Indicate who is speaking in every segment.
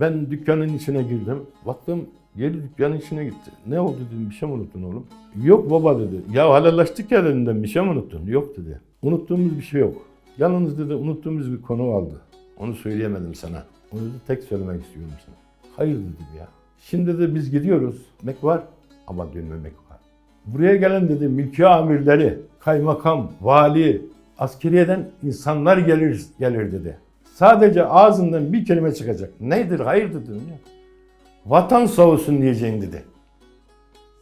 Speaker 1: Ben dükkanın içine girdim. Baktım geri dükkanın içine gitti. Ne oldu dedim bir şey mi unuttun oğlum? Yok baba dedi. Ya halallaştık ya dedim bir şey mi unuttun? Yok dedi. Unuttuğumuz bir şey yok. Yalnız dedi unuttuğumuz bir konu vardı. Onu söyleyemedim sana. Onu da tek söylemek istiyorum sana. Hayır dedim ya. Şimdi de biz gidiyoruz. Mek var ama dönmemek var. Buraya gelen dedi mülki amirleri, kaymakam, vali, askeriyeden insanlar gelir gelir dedi. Sadece ağzından bir kelime çıkacak. Nedir? Hayır dedim ya. Vatan sağ olsun diyeceksin dedi.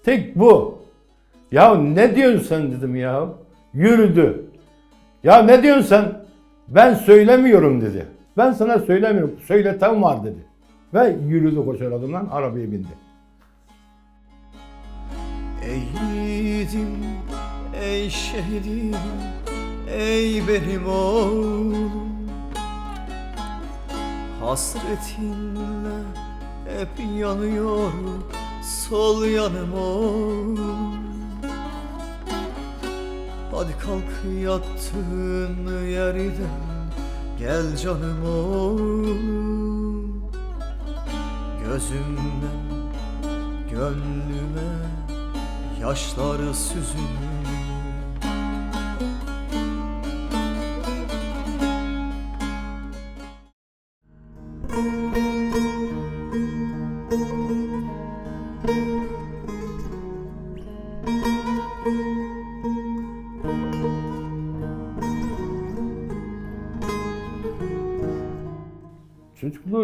Speaker 1: Tek bu. Ya ne diyorsun sen dedim ya. Yürüdü. Ya ne diyorsun sen? Ben söylemiyorum dedi. Ben sana söylemiyorum. Söyleten var dedi. Ve yürüdü koşar adımdan arabaya bindi.
Speaker 2: Ey yiğidim, ey şehidim, ey benim oğlum Hasretinle hep yanıyor sol yanım oğlum. Hadi kalk yattığın yerden gel canım oğlum. Gözümden gönlüme yaşları süzülür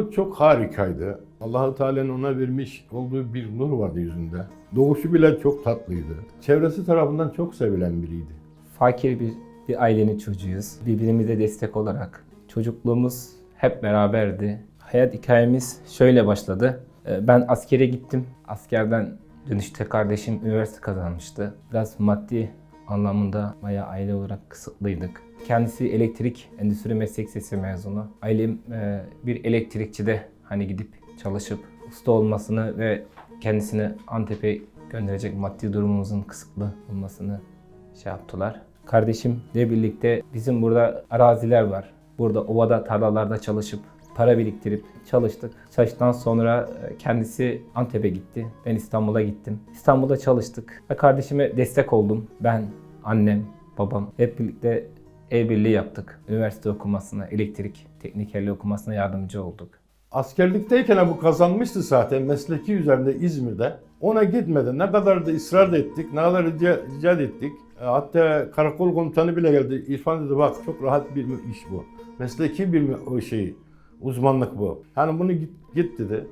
Speaker 1: Çocukluğu çok harikaydı. Allahu Teala'nın ona vermiş olduğu bir nur vardı yüzünde. Doğuşu bile çok tatlıydı. Çevresi tarafından çok sevilen biriydi.
Speaker 3: fakir bir, bir ailenin çocuğuyuz. Birbirimize destek olarak. Çocukluğumuz hep beraberdi. Hayat hikayemiz şöyle başladı. Ee, Ben askere gittim. Askerden dönüşte kardeşim üniversite kazanmıştı. Biraz maddi anlamında bayağı aile olarak kısıtlıydık. Kendisi elektrik endüstri meslek lisesi mezunu. Ailem e, bir elektrikçide hani gidip çalışıp usta olmasını ve kendisini Antep'e gönderecek maddi durumumuzun kısıtlı olmasını şey yaptılar. Kardeşimle birlikte bizim burada araziler var. Burada ovada, tarlalarda çalışıp para biriktirip çalıştık. Çalıştıktan sonra e, kendisi Antep'e gitti. Ben İstanbul'a gittim. İstanbul'da çalıştık. Ve kardeşime destek oldum. Ben, annem, babam hep birlikte el birliği yaptık. Üniversite okumasına, elektrik teknikerliği okumasına yardımcı olduk.
Speaker 1: Askerlikteyken bu kazanmıştı zaten mesleki üzerinde İzmir'de. Ona gitmedi. Ne kadar da ısrar ettik, ne kadar rica, rica ettik. E, Hatta karakol komutanı bile geldi. İrfan dedi bak çok rahat bir iş bu. Mesleki bir şey, uzmanlık bu. Yani bunu git, git dedi.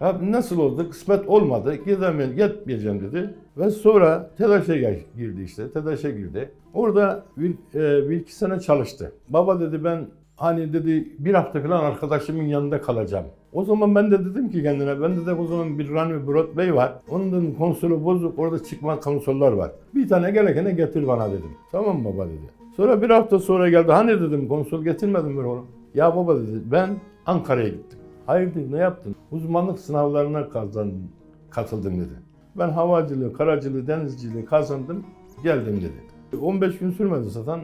Speaker 1: Ya nasıl oldu? Kısmet olmadı. Gidemeyeceğim, gitmeyeceğim dedi. Ve sonra TEDAŞ'a girdi işte. TEDAŞ'a girdi. Orada bir, e, bir iki sene çalıştı. Baba dedi ben hani dedi bir hafta falan arkadaşımın yanında kalacağım. O zaman ben de dedim ki kendine ben de, de o zaman bir Rami Burat Bey var. Onun konsolu bozuk orada çıkma konsollar var. Bir tane gerekene getir bana dedim. Tamam baba dedi. Sonra bir hafta sonra geldi. Hani dedim konsol getirmedin mi oğlum? Ya baba dedi ben Ankara'ya gittim. Hayır dedi ne yaptın? Uzmanlık sınavlarına kazandım, katıldım dedi. Ben havacılığı, karacılığı, denizciliği kazandım, geldim dedi. 15 gün sürmedi zaten.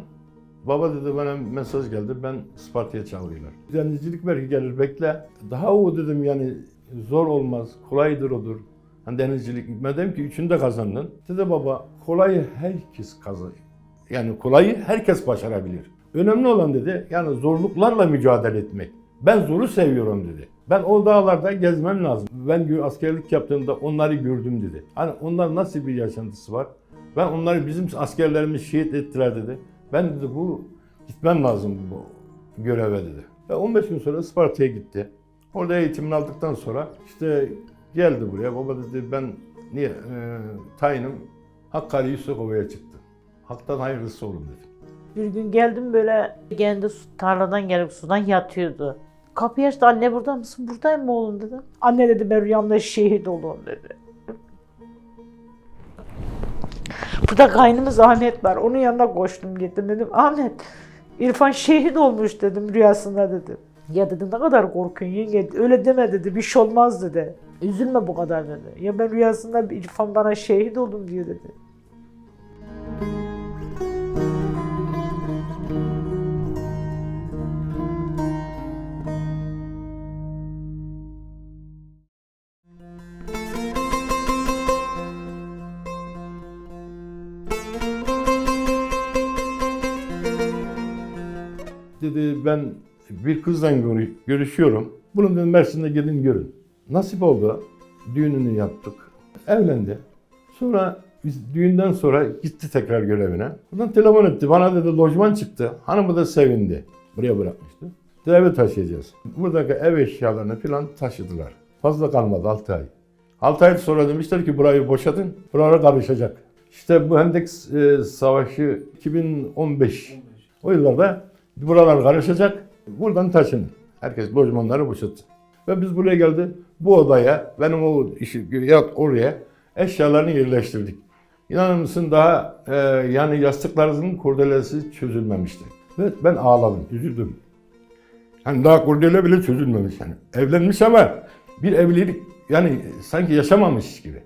Speaker 1: Baba dedi bana mesaj geldi, ben Isparta'ya çağırıyorlar. Denizcilik belki gelir bekle. Daha o dedim yani zor olmaz, kolaydır odur. Hani denizcilik, madem ki üçünü de kazandın. Dedi baba kolayı herkes kazanır. Yani kolayı herkes başarabilir. Önemli olan dedi yani zorluklarla mücadele etmek. Ben zoru seviyorum dedi. Ben o dağlarda gezmem lazım. Ben askerlik yaptığımda onları gördüm dedi. Hani onlar nasıl bir yaşantısı var? Ben onları bizim askerlerimiz şehit ettiler dedi. Ben dedi bu gitmem lazım bu göreve dedi. Ve 15 gün sonra Isparta'ya gitti. Orada eğitimini aldıktan sonra işte geldi buraya. Baba dedi ben niye e, tayinim Hakkari Yusufova'ya çıktı. Hak'tan hayırlısı olun dedi.
Speaker 4: Bir gün geldim böyle kendi tarladan gelip sudan yatıyordu. Kapıyı açtı anne burada mısın? Buradayım oğlum dedim. Anne dedi ben rüyamda şehit oldum dedi. Burada kaynımız Ahmet var. Onun yanına koştum gittim dedim. Ahmet İrfan şehit olmuş dedim rüyasında dedim. Ya dedim ne kadar korkuyorsun yenge. Öyle deme dedi bir şey olmaz dedi. Üzülme bu kadar dedi. Ya ben rüyasında İrfan bana şehit oldum diyor dedi.
Speaker 1: Ben bir kızla görü- görüşüyorum. Bunu dedim Mersin'de gelin görün. Nasip oldu. Düğününü yaptık. Evlendi. Sonra biz düğünden sonra gitti tekrar görevine. Buradan telefon etti. Bana dedi lojman çıktı. Hanımı da sevindi. Buraya bırakmıştı. Dedi, eve taşıyacağız. Buradaki ev eşyalarını falan taşıdılar. Fazla kalmadı 6 ay. 6 ay sonra demişler ki burayı boşadın. Buralara karışacak. İşte bu Hendek e, Savaşı 2015. O yıllarda buralar karışacak. Buradan taşın. Herkes lojmanları boşalttı. Ve biz buraya geldi. Bu odaya, benim o işi yat oraya eşyalarını yerleştirdik. İnanır mısın daha e, yani yastıklarının kurdelesi çözülmemişti. Ve ben ağladım, üzüldüm. Yani daha kurdele bile çözülmemiş yani. Evlenmiş ama bir evlilik yani sanki yaşamamış gibi.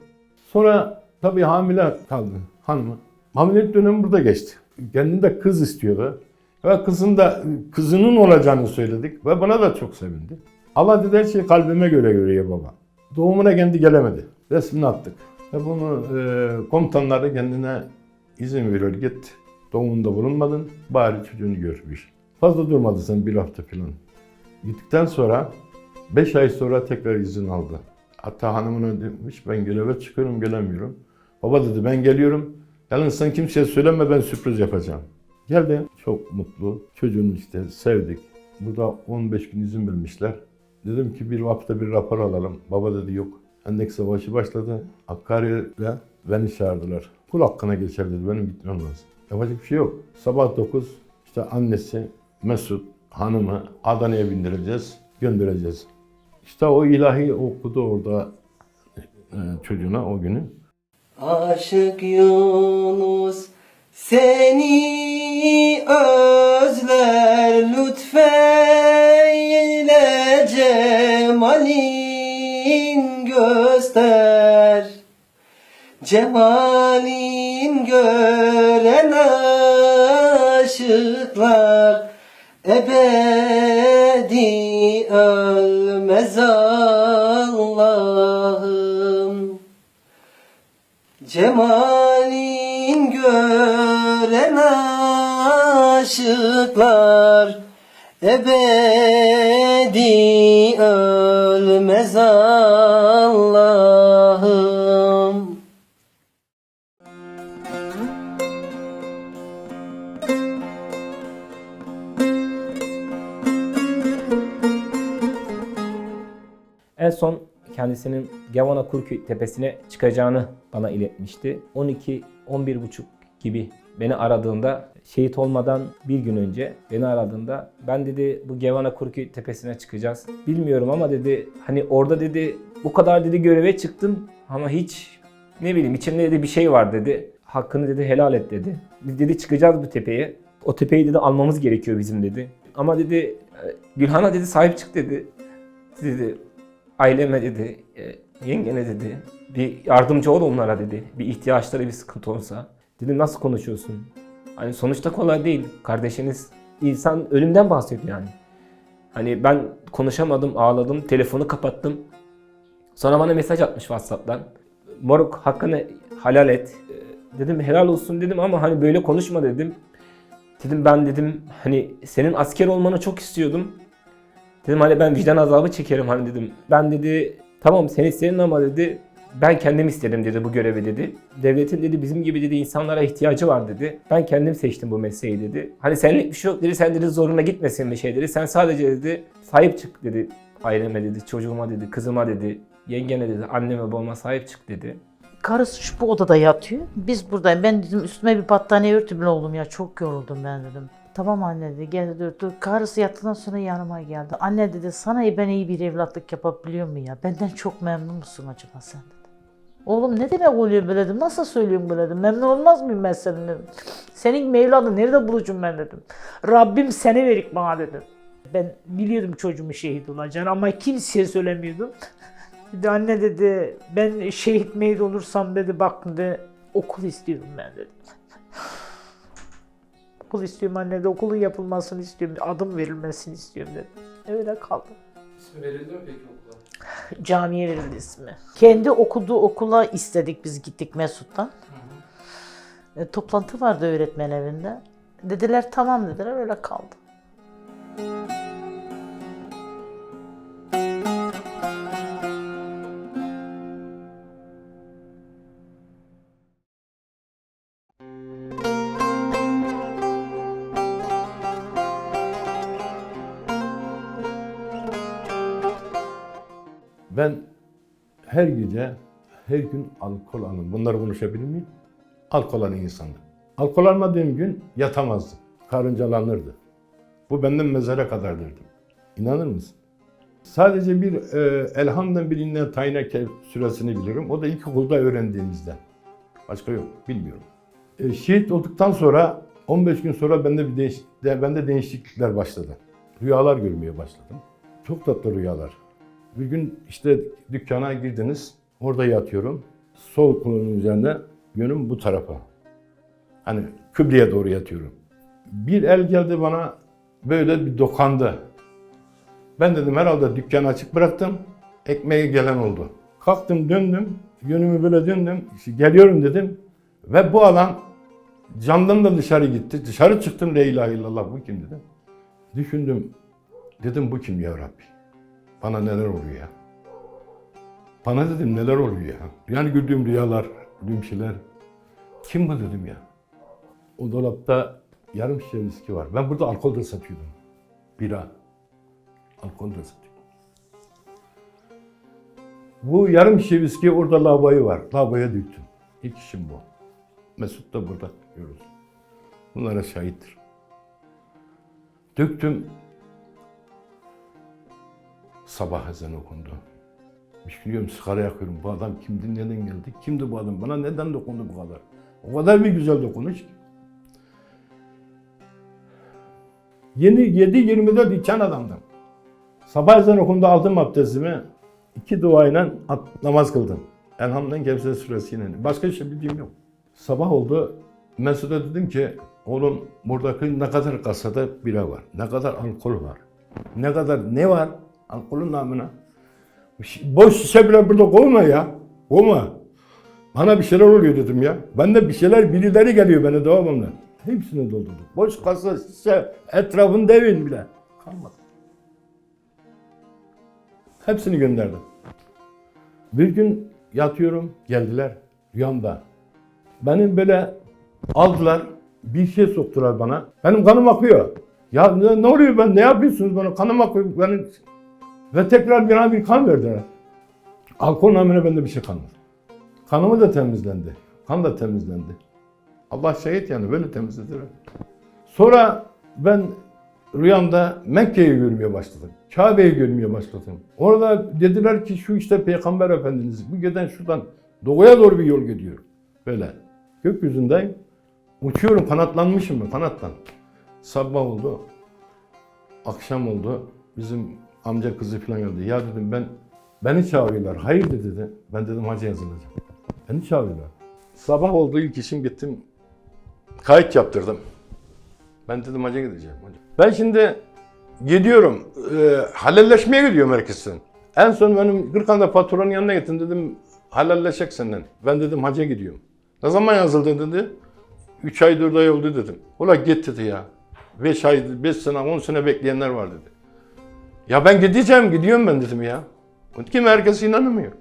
Speaker 1: Sonra tabii hamile kaldı hanımı. Hamilelik dönemi burada geçti. Kendinde kız istiyordu. Ve kızın da kızının olacağını söyledik ve bana da çok sevindi. Allah dedi her şey kalbime göre görüyor baba. Doğumuna kendi gelemedi. Resmini attık. Ve bunu e, komutanları kendine izin veriyor. Git doğumunda bulunmadın. Bari çocuğunu görmüş. Fazla durmadı sen bir hafta falan. Gittikten sonra 5 ay sonra tekrar izin aldı. Hatta hanımına demiş ben göreve çıkıyorum gelemiyorum. Baba dedi ben geliyorum. Yalnız sen kimseye söyleme ben sürpriz yapacağım. Geldi çok mutlu. Çocuğunu işte sevdik. Burada 15 gün izin vermişler. Dedim ki bir hafta bir rapor alalım. Baba dedi yok. Hendek Savaşı başladı. Hakkari'yle beni çağırdılar. Kul hakkına geçer dedi. Benim gitmem lazım. Yapacak bir şey yok. Sabah 9 işte annesi Mesut hanımı Adana'ya bindireceğiz. Göndereceğiz. İşte o ilahi okudu orada e, çocuğuna o günü.
Speaker 5: Aşık Yunus seni özler lütfeyle cemalin göster. Cemalin gören aşıklar ebedi ölmez Allah'ım. Cemalin gören aşıklar ebedi ölmez Allah'ım.
Speaker 3: En son kendisinin Gavana Kurköy tepesine çıkacağını bana iletmişti. 12 11 buçuk gibi beni aradığında şehit olmadan bir gün önce beni aradığında ben dedi bu Gevana Kurköy tepesine çıkacağız. Bilmiyorum ama dedi hani orada dedi bu kadar dedi göreve çıktım ama hiç ne bileyim içimde dedi bir şey var dedi. Hakkını dedi helal et dedi. Dedi çıkacağız bu tepeye. O tepeyi dedi almamız gerekiyor bizim dedi. Ama dedi e, Gülhan'a dedi sahip çık dedi. Dedi aileme dedi, e, yengene dedi, bir yardımcı ol onlara dedi. Bir ihtiyaçları bir sıkıntı olsa. Dedim nasıl konuşuyorsun? Hani sonuçta kolay değil. Kardeşiniz insan ölümden bahsediyor yani. Hani ben konuşamadım, ağladım, telefonu kapattım. Sonra bana mesaj atmış WhatsApp'tan. Moruk hakkını helal et. E, Dedim helal olsun dedim ama hani böyle konuşma dedim. Dedim ben dedim hani senin asker olmanı çok istiyordum. Dedim hani ben vicdan azabı çekerim hani dedim. Ben dedi tamam sen istedin ama dedi ben kendim istedim dedi bu görevi dedi. Devletin dedi bizim gibi dedi insanlara ihtiyacı var dedi. Ben kendim seçtim bu mesleği dedi. Hani senlik bir şey yok dedi. Sen dedi zoruna gitmesin bir şey dedi. Sen sadece dedi sahip çık dedi. Aileme dedi, çocuğuma dedi, kızıma dedi, yengene dedi, anneme babama sahip çık dedi.
Speaker 4: Karısı şu bu odada yatıyor. Biz buradayım. Ben dedim üstüme bir battaniye örtün oğlum ya çok yoruldum ben dedim. Tamam anne dedi gel örtü. Karısı yattıktan sonra yanıma geldi. Anne dedi sana ben iyi bir evlatlık yapabiliyor muyum ya? Benden çok memnun musun acaba sen. Oğlum ne demek oluyor böyle dedim. Nasıl söylüyorsun böyle dedim. Memnun olmaz mıyım ben senin dedim. Senin gibi evladı nerede bulacağım ben dedim. Rabbim seni verik bana dedim. Ben biliyordum çocuğumun şehit olacağını ama kimseye söylemiyordum. Dedi anne dedi ben şehit meyit olursam dedi bak dedi okul istiyorum ben dedi. okul istiyorum anne de okulun yapılmasını istiyorum. Adım verilmesini istiyorum dedi. Öyle kaldı.
Speaker 3: İsmi verildi mi peki okula?
Speaker 4: Camiye verildi ismi. Kendi okuduğu okula istedik biz gittik Mesut'tan. E, toplantı vardı öğretmen evinde. Dediler tamam dediler öyle kaldı.
Speaker 1: Her gece, her gün alkol alın. Bunları konuşabilir miyim? Alkol alan insandım. Alkol almadığım gün yatamazdım. Karıncalanırdı. Bu benden mezara kadar derdim. İnanır mısın? Sadece bir e, elhamdan tayine ke- süresini bilirim. O da ilkokulda öğrendiğimizde. Başka yok, bilmiyorum. E, şehit olduktan sonra 15 gün sonra bende bir değiş, de, bende değişiklikler başladı. Rüyalar görmeye başladım. Çok tatlı rüyalar. Bir gün işte dükkana girdiniz, orada yatıyorum. Sol kolumun üzerinde, yönüm bu tarafa. Hani kıbleye doğru yatıyorum. Bir el geldi bana böyle bir dokandı. Ben dedim herhalde dükkanı açık bıraktım. Ekmeğe gelen oldu. Kalktım döndüm. Yönümü böyle döndüm. İşte geliyorum dedim. Ve bu adam camdan da dışarı gitti. Dışarı çıktım. La ilahe illallah bu kim dedim. Düşündüm. Dedim bu kim ya Rabbi? Bana neler oluyor ya? Bana dedim neler oluyor ya? Yani gördüğüm rüyalar, gördüğüm şeyler. Kim bu dedim ya? O dolapta yarım şişe viski var. Ben burada alkol de satıyordum. Bira. Alkol de satıyordum. Bu yarım şişe viski orada lavaboyu var. Lavaboya döktüm. İlk işim bu. Mesut da burada görüyoruz. Bunlara şahittir. Döktüm. Sabah ezanı okundu. Düşünüyorum sigara yakıyorum. Bu adam kimdi, neden geldi? Kimdi bu adam? Bana neden dokundu bu kadar? O kadar bir güzel dokunuş ki. Yeni 7-24 içen adamdım. Sabah ezanı okundu aldım abdestimi. iki duayla namaz kıldım. Elhamdülillah Kevser suresiyle. Başka bir şey bildiğim yok. Sabah oldu. Mesut'a dedim ki oğlum buradaki ne kadar kasada bira var, ne kadar alkol var, ne kadar ne var alkolün namına. Boş şişe bile burada koyma ya. Koyma. Bana bir şeyler oluyor dedim ya. Bende bir şeyler birileri geliyor bana devamlı. Hepsini doldurduk. Boş kasa şişe etrafında evin bile. Kalmadı. Hepsini gönderdim. Bir gün yatıyorum geldiler rüyamda. Benim böyle aldılar bir şey soktular bana. Benim kanım akıyor. Ya ne, ne oluyor ben ne yapıyorsunuz bana kanım akıyor. Benim... Ve tekrar bana bir kan verdiler. Alkol namına bende bir şey kalmadı. Kanımı da temizlendi. Kan da temizlendi. Allah şahit yani böyle temizledi. Sonra ben rüyamda Mekke'yi görmeye başladım. Kabe'yi görmeye başladım. Orada dediler ki şu işte Peygamber Efendiniz bu giden şuradan doğuya doğru bir yol gidiyor. Böyle. Gökyüzündeyim. Uçuyorum kanatlanmışım ben kanatlan. Sabah oldu. Akşam oldu. Bizim amca kızı falan geldi. Ya dedim ben beni çağırıyorlar. Hayır dedi. Ben dedim hacı yazılacağım. Beni çağırıyorlar. Sabah oldu ilk işim gittim. Kayıt yaptırdım. Ben dedim hacı gideceğim. hacı. Ben şimdi gidiyorum. E, halelleşmeye gidiyorum herkesin. En son benim Gırkan'da patronun yanına gittim dedim halalleşecek senden. Ben dedim hacca gidiyorum. Ne zaman yazıldın dedi. 3 ay 4 ay oldu dedim. Ula git dedi ya. 5 ay, 5 sene, 10 sene bekleyenler var dedi. Ya ben gideceğim, gidiyorum ben dedim ya. Kim herkes inanmıyor.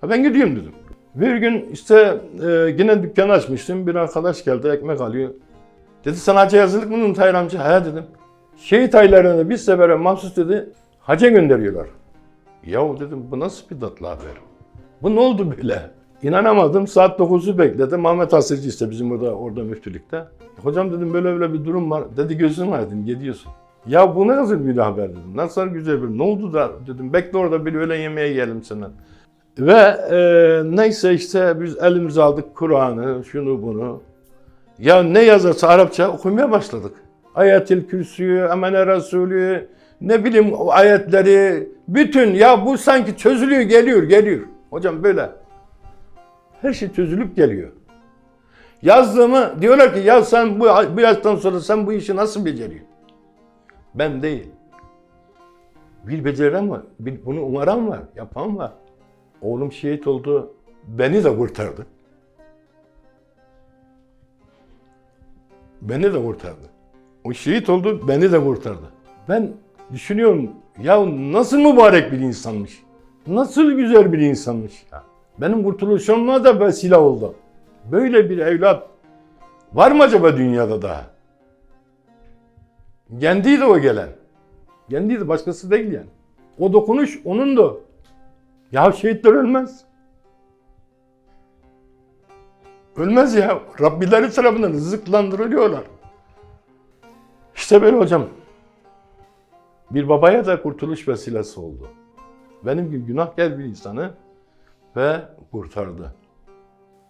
Speaker 1: Ha ben gidiyorum dedim. Bir gün işte e, yine dükkanı açmıştım. Bir arkadaş geldi ekmek alıyor. Dedi sen hacca yazılık mı Tahir amca? He dedim. Şehit aylarını bir sefere mahsus dedi. Hacca gönderiyorlar. Yahu dedim bu nasıl bir tatlı haber? Bu ne oldu böyle? İnanamadım. Saat 9'u bekledim. Ahmet Asırcı işte bizim orada orada müftülükte. Hocam dedim böyle böyle bir durum var. Dedi gözün aydın gidiyorsun. Ya bu ne nasıl bir haber dedim. Nasıl güzel bir Ne oldu da dedim. Bekle orada bir öğlen yemeğe yiyelim senden. Ve e, neyse işte biz elimize aldık Kur'an'ı, şunu bunu. Ya ne yazarsa Arapça okumaya başladık. Ayetil Kürsü'yü, Emene Resulü, ne bileyim ayetleri, bütün ya bu sanki çözülüyor, geliyor, geliyor. Hocam böyle. Her şey çözülüp geliyor. Yazdığımı diyorlar ki ya sen bu, bu yaştan sonra sen bu işi nasıl beceriyorsun? Ben değil. Bir beceren var, bir, bunu umaran var, yapan var. Oğlum şehit oldu, beni de kurtardı. Beni de kurtardı. O şehit oldu, beni de kurtardı. Ben düşünüyorum ya nasıl mübarek bir insanmış. Nasıl güzel bir insanmış ya. Benim kurtuluşuma da vesile oldu. Böyle bir evlat var mı acaba dünyada daha? Kendiydi o gelen. Kendiydi başkası değil yani. O dokunuş onun da. Ya şehitler ölmez. Ölmez ya. Rabbileri tarafından rızıklandırılıyorlar. İşte böyle hocam. Bir babaya da kurtuluş vesilesi oldu. Benim gibi günahkar bir insanı ve kurtardı.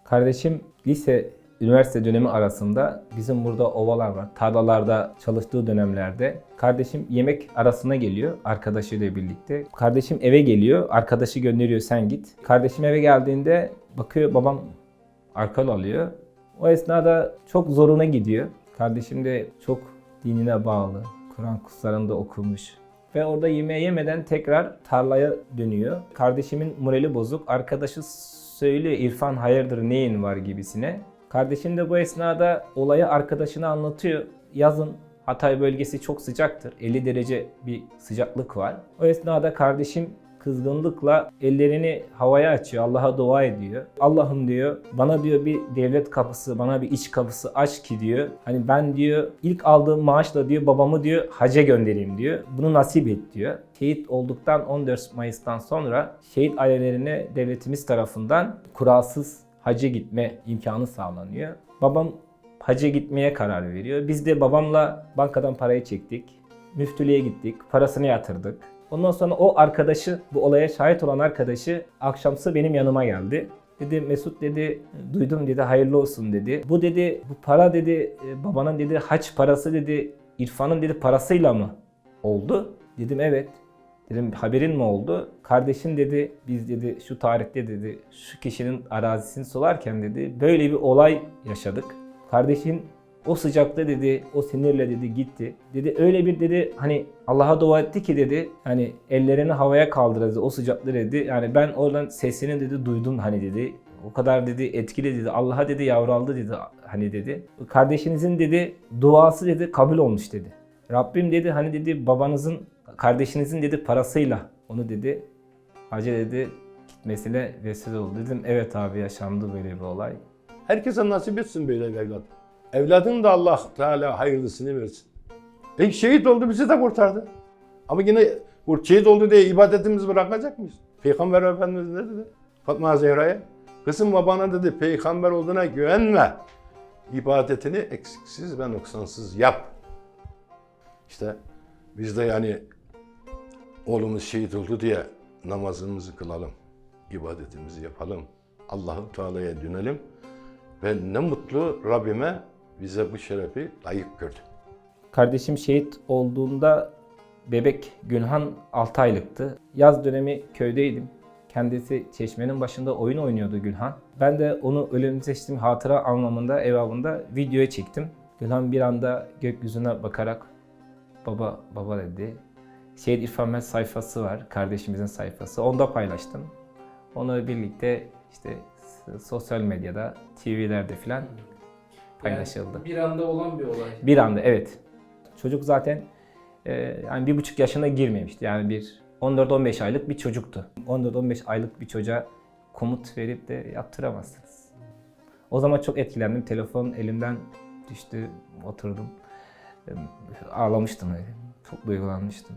Speaker 3: Kardeşim lise, üniversite dönemi arasında bizim burada ovalar var. Tarlalarda çalıştığı dönemlerde kardeşim yemek arasına geliyor arkadaşıyla birlikte. Kardeşim eve geliyor, arkadaşı gönderiyor sen git. Kardeşim eve geldiğinde bakıyor babam alkol alıyor. O esnada çok zoruna gidiyor. Kardeşim de çok dinine bağlı. Kur'an kurslarında okumuş. Ve orada yemeği yemeden tekrar tarlaya dönüyor. Kardeşimin morali bozuk. Arkadaşı söylüyor İrfan hayırdır neyin var gibisine. Kardeşim de bu esnada olayı arkadaşına anlatıyor. Yazın Hatay bölgesi çok sıcaktır. 50 derece bir sıcaklık var. O esnada kardeşim kızgınlıkla ellerini havaya açıyor. Allah'a dua ediyor. Allah'ım diyor bana diyor bir devlet kapısı, bana bir iç kapısı aç ki diyor. Hani ben diyor ilk aldığım maaşla diyor babamı diyor haca göndereyim diyor. Bunu nasip et diyor. Şehit olduktan 14 Mayıs'tan sonra şehit ailelerine devletimiz tarafından kuralsız hacca gitme imkanı sağlanıyor. Babam hacca gitmeye karar veriyor. Biz de babamla bankadan parayı çektik. Müftülüğe gittik. Parasını yatırdık. Ondan sonra o arkadaşı, bu olaya şahit olan arkadaşı akşamsı benim yanıma geldi. Dedi Mesut dedi duydum dedi hayırlı olsun dedi. Bu dedi bu para dedi e, babanın dedi haç parası dedi İrfan'ın dedi parasıyla mı oldu? Dedim evet. Dedim haberin mi oldu? Kardeşin dedi biz dedi şu tarihte dedi şu kişinin arazisini solarken dedi böyle bir olay yaşadık. Kardeşin o sıcakta dedi, o sinirle dedi gitti. Dedi öyle bir dedi hani Allah'a dua etti ki dedi hani ellerini havaya kaldırdı o sıcakta dedi. Yani ben oradan sesini dedi duydum hani dedi. O kadar dedi etkili dedi. Allah'a dedi yavraldı dedi hani dedi. Kardeşinizin dedi duası dedi kabul olmuş dedi. Rabbim dedi hani dedi babanızın kardeşinizin dedi parasıyla onu dedi hacı dedi gitmesine vesile oldu. Dedim evet abi yaşandı böyle bir olay.
Speaker 1: Herkese nasip etsin böyle bir evlat. Evladın da Allah Teala hayırlısını versin. Peki şehit oldu bizi de kurtardı. Ama yine şehit oldu diye ibadetimizi bırakacak mıyız? Peygamber Efendimiz ne dedi? Fatma Zehra'ya. Kızım babana dedi peygamber olduğuna güvenme. İbadetini eksiksiz ve noksansız yap. İşte biz de yani oğlumuz şehit oldu diye namazımızı kılalım. ibadetimizi yapalım. Allahu Teala'ya dönelim. Ve ne mutlu Rabbime bize bu şerefi layık gördü.
Speaker 3: Kardeşim şehit olduğunda bebek Gülhan 6 aylıktı. Yaz dönemi köydeydim. Kendisi çeşmenin başında oyun oynuyordu Gülhan. Ben de onu ölümünü seçtiğim hatıra anlamında evabında videoya çektim. Gülhan bir anda gökyüzüne bakarak baba baba dedi. Şehit İrfan Mert sayfası var, kardeşimizin sayfası. Onda paylaştım. Onu birlikte işte sosyal medyada, TV'lerde filan paylaşıldı.
Speaker 6: Yani bir anda olan bir olay.
Speaker 3: Bir anda evet. Çocuk zaten e, yani bir buçuk yaşına girmemişti. Yani bir 14-15 aylık bir çocuktu. 14-15 aylık bir çocuğa komut verip de yaptıramazsınız. O zaman çok etkilendim. Telefon elimden düştü. Oturdum. Ağlamıştım. Çok duygulanmıştım.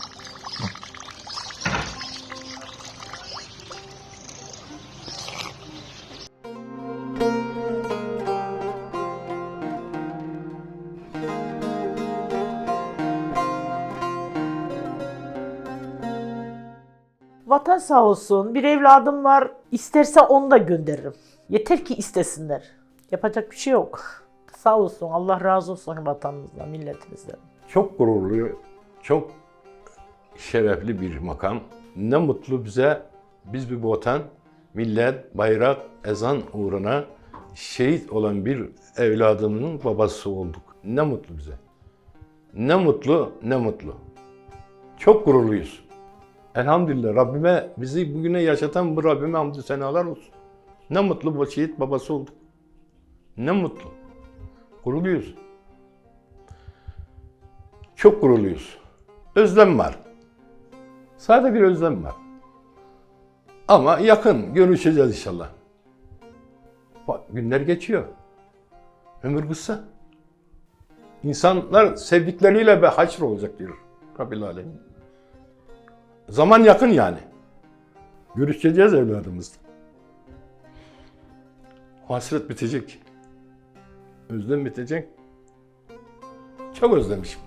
Speaker 4: Vatan sağ olsun. Bir evladım var. İsterse onu da gönderirim. Yeter ki istesinler. Yapacak bir şey yok. Sağ olsun. Allah razı olsun vatanımızdan, milletimizden.
Speaker 1: Çok gururlu, çok şerefli bir makam. Ne mutlu bize, biz bir vatan, millet, bayrak, ezan uğruna şehit olan bir evladımın babası olduk. Ne mutlu bize. Ne mutlu, ne mutlu. Çok gururluyuz. Elhamdülillah Rabbime, bizi bugüne yaşatan bu Rabbime hamdü senalar olsun. Ne mutlu bu şehit babası olduk. Ne mutlu. Gururluyuz. Çok gururluyuz. Özlem var. Sadece bir özlem var. Ama yakın görüşeceğiz inşallah. Bak günler geçiyor. Ömür kısa. İnsanlar sevdikleriyle ve haşr olacak diyor Rabbil Alemin. Zaman yakın yani. Görüşeceğiz evladımızla. Hasret bitecek. Özlem bitecek. Çok özlemişim.